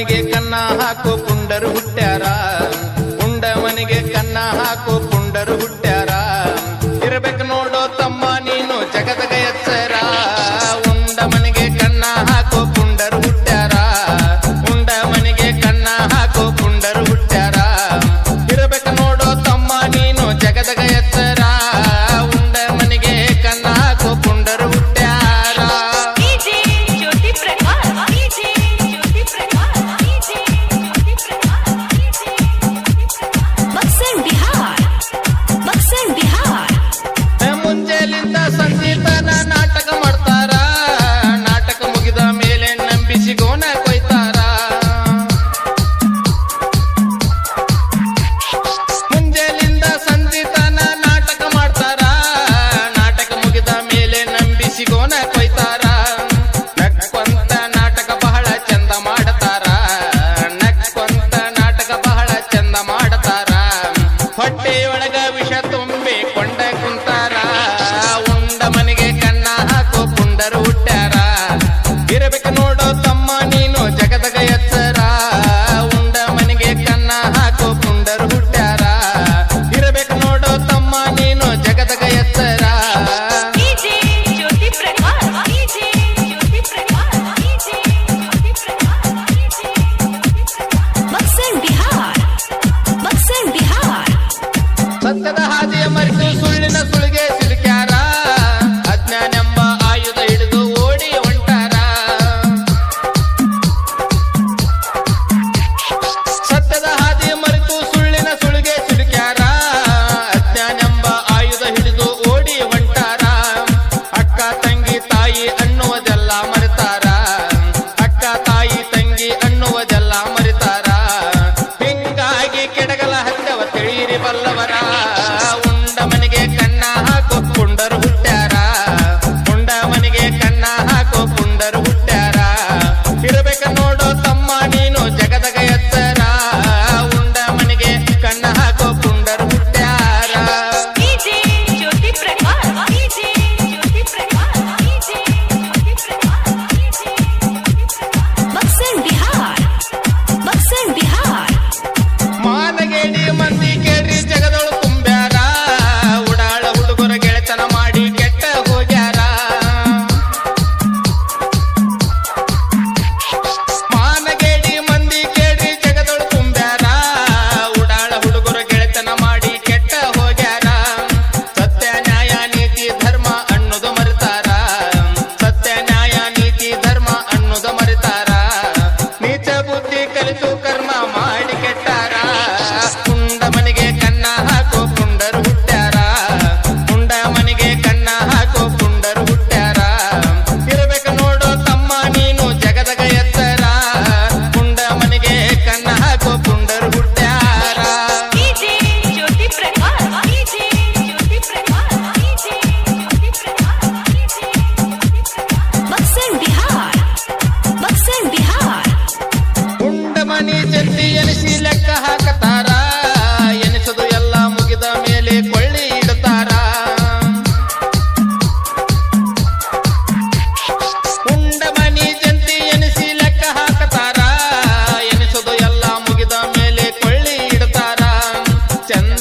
ಪುಂಡವನಿಗೆ ಕನ್ನ ಹಾಕೋ ಪುಂಡರು ಹುಟ್ಟ್ಯಾರ. ಪುಂಡವನಿಗೆ ಕನ್ನ ಹಾಕೋ ಪುಂಡರು ಹುಟ್ಟ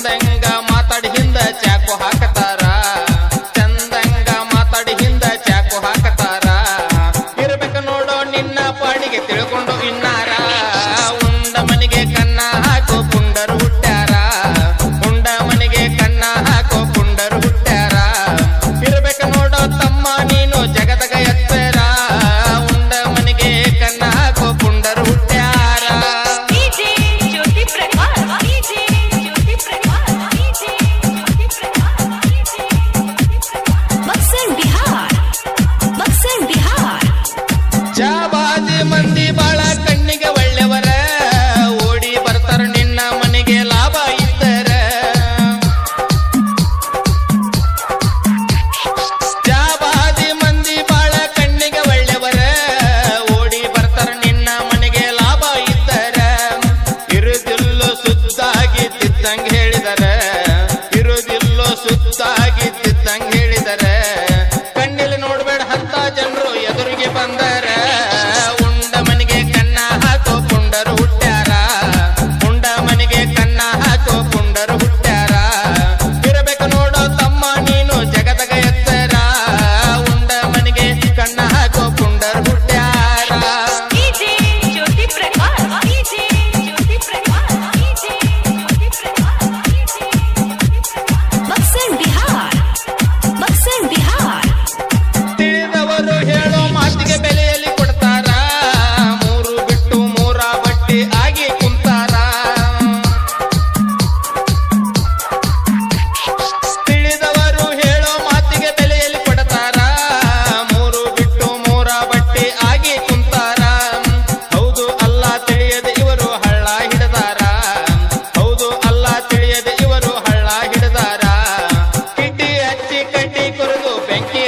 ಅಂದಂಗ ಮಾತಾಡಿ ಹಿಂದ ಚಾಕು ಹಾಕ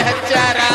हचारा